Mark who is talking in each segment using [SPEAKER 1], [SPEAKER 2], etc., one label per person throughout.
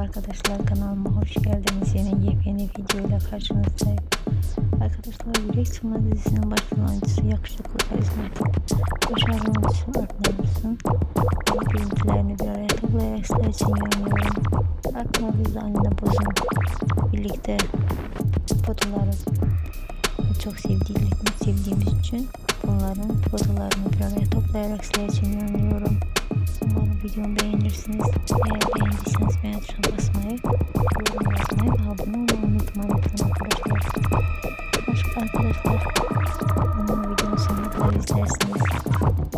[SPEAKER 1] arkadaşlar kanalıma hoş geldiniz. Yeni yepyeni videoyla karşınızdayım. Arkadaşlar Yürek Sığma dizisinin başrol oyuncusu yakışıklı karizmatik başarılı oyuncusu Adnan Dursun. Görüntülerini bir araya toplayarak sizler için. Aklıma biz de Anne Boz'un birlikte fotoları çok sevdiğim, sevdiğimiz için bunların fotolarını bir araya toplayarak sizler için yayınlıyorum. Umarım videomu beğenirsiniz. Eğer beğendiyseniz tuşuna basmayı, yorum yazmayı ve abone olmayı unutmayın arkadaşlar. Başka arkadaşlar umarım videonun sonuna kadar izlersiniz.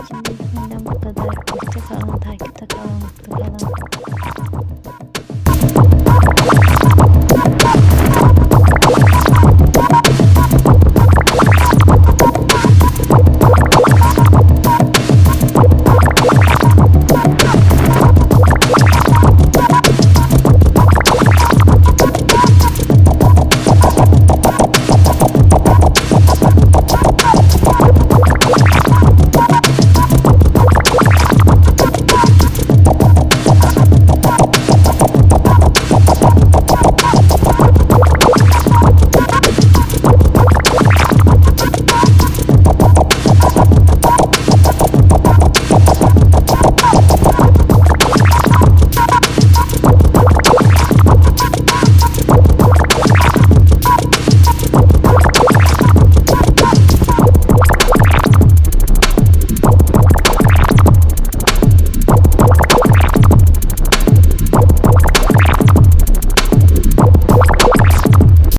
[SPEAKER 1] Şimdi benden bu kadar. Hoşçakalın. Takip